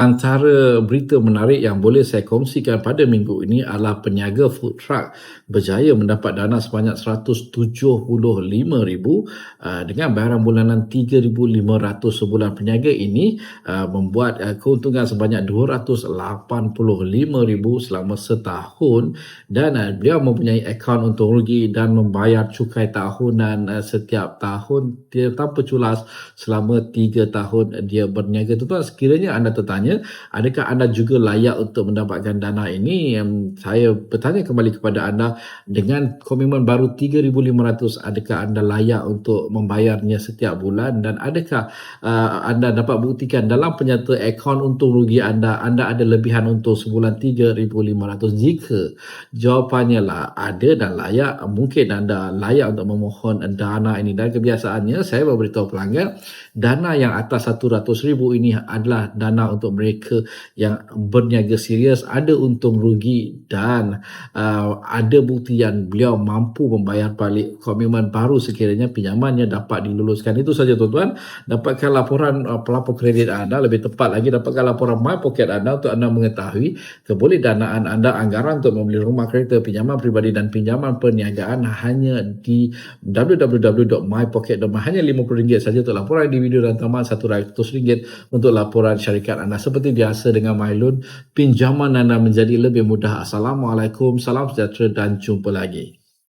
Antara berita menarik yang boleh saya kongsikan pada minggu ini adalah peniaga food truck berjaya mendapat dana sebanyak RM175,000 uh, dengan bayaran bulanan RM3,500 sebulan. Peniaga ini uh, membuat uh, keuntungan sebanyak RM285,000 selama setahun dan beliau mempunyai akaun untung rugi dan membayar cukai tahunan setiap tahun tanpa culas selama 3 tahun dia berniaga. Tuan-tuan sekiranya anda tertanya bertanya, adakah anda juga layak untuk mendapatkan dana ini? Yang saya bertanya kembali kepada anda dengan komitmen baru 3,500, adakah anda layak untuk membayarnya setiap bulan dan adakah uh, anda dapat buktikan dalam penyata akaun untung rugi anda, anda ada lebihan untuk sebulan 3,500? Jika jawapannya lah ada dan layak, mungkin anda layak untuk memohon dana ini. Dan kebiasaannya, saya beritahu pelanggan, dana yang atas RM100,000 ini adalah dana untuk mereka yang berniaga serius ada untung rugi dan uh, ada bukti yang beliau mampu membayar balik komitmen baru sekiranya pinjamannya dapat diluluskan. Itu saja tuan-tuan. Dapatkan laporan uh, pelapor kredit anda. Lebih tepat lagi dapatkan laporan my pocket anda untuk anda mengetahui keboleh danaan anda anggaran untuk membeli rumah kereta pinjaman peribadi dan pinjaman perniagaan hanya di www.mypocket.my hanya RM50 saja untuk laporan di video dan tambahan RM100 untuk laporan syarikat anda seperti biasa dengan MyLoan, pinjaman anda menjadi lebih mudah. Assalamualaikum, salam sejahtera dan jumpa lagi.